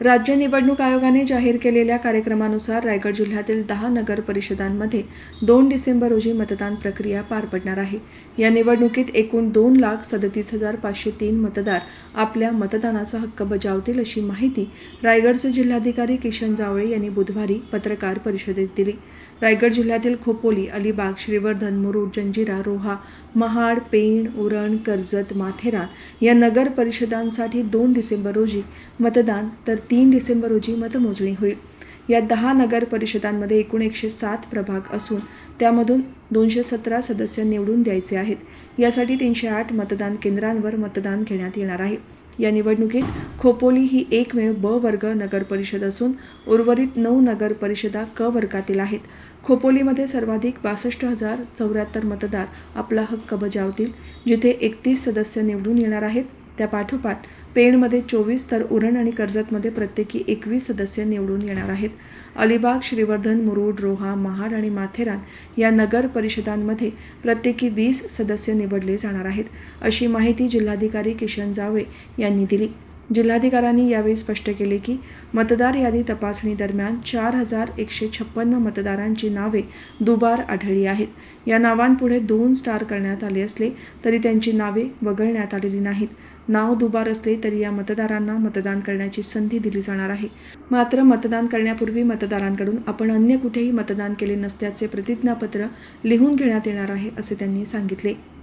राज्य निवडणूक आयोगाने जाहीर केलेल्या कार्यक्रमानुसार रायगड जिल्ह्यातील दहा नगर परिषदांमध्ये दोन डिसेंबर रोजी मतदान प्रक्रिया पार पडणार आहे. या निवडणुकीत एकूण दोन लाख सदतीस हजार पाचशे तीन मतदार आपल्या मतदानाचा हक्क बजावतील अशी माहिती रायगडचे जिल्हाधिकारी किशन जावळे यांनी बुधवारी पत्रकार परिषदेत दिली. रायगड जिल्ह्यातील खोपोली अलिबाग श्रीवर्धन मुरुड जंजिरा रोहा महाड पेण उरण कर्जत माथेरान या नगर परिषदांसाठी दोन डिसेंबर रोजी मतदान तर तीन डिसेंबर रोजी मतमोजणी होईल. या दहा नगर परिषदांमध्ये एकूण एकशे सात प्रभाग असून त्यामधून दोनशे सतरा सदस्य निवडून द्यायचे आहेत. यासाठी तीनशे आठ मतदान केंद्रांवर मतदान घेण्यात येणार आहे. या निवडणुकीत खोपोली ही एकमेव ब वर्ग नगरपरिषद असून उर्वरित नऊ नगरपरिषदा क वर्गातील आहेत. खोपोलीमध्ये सर्वाधिक बासष्ट हजार चौऱ्याहत्तर मतदार आपला हक्क बजावतील जिथे एकतीस सदस्य निवडून येणार आहेत. त्या पाठोपाठ पेणमध्ये चोवीस तर उरण आणि कर्जतमध्ये प्रत्येकी एकवीस सदस्य निवडून येणार आहेत. अलिबाग श्रीवर्धन मुरुड रोहा महाड आणि माथेरान या नगर परिषदांमध्ये प्रत्येकी वीस सदस्य निवडले जाणार आहेत अशी माहिती जिल्हाधिकारी किशन जावळे यांनी दिली. जिल्हाधिकाऱ्यांनी यावेळी स्पष्ट केले की मतदार यादी तपासणी दरम्यान चार हजार एकशे छप्पन्न मतदारांची नावे दुबार आढळली आहेत. या नावांपुढे दोन स्टार करण्यात आले असले तरी त्यांची नावे वगळण्यात आलेली नाहीत. नाव दुबार असले तरी या मतदारांना मतदान करण्याची संधी दिली जाणार आहे. मात्र मतदान करण्यापूर्वी मतदारांकडून आपण अन्य कुठेही मतदान केले नसल्याचे प्रतिज्ञापत्र लिहून घेण्यात येणार आहे असे त्यांनी सांगितले.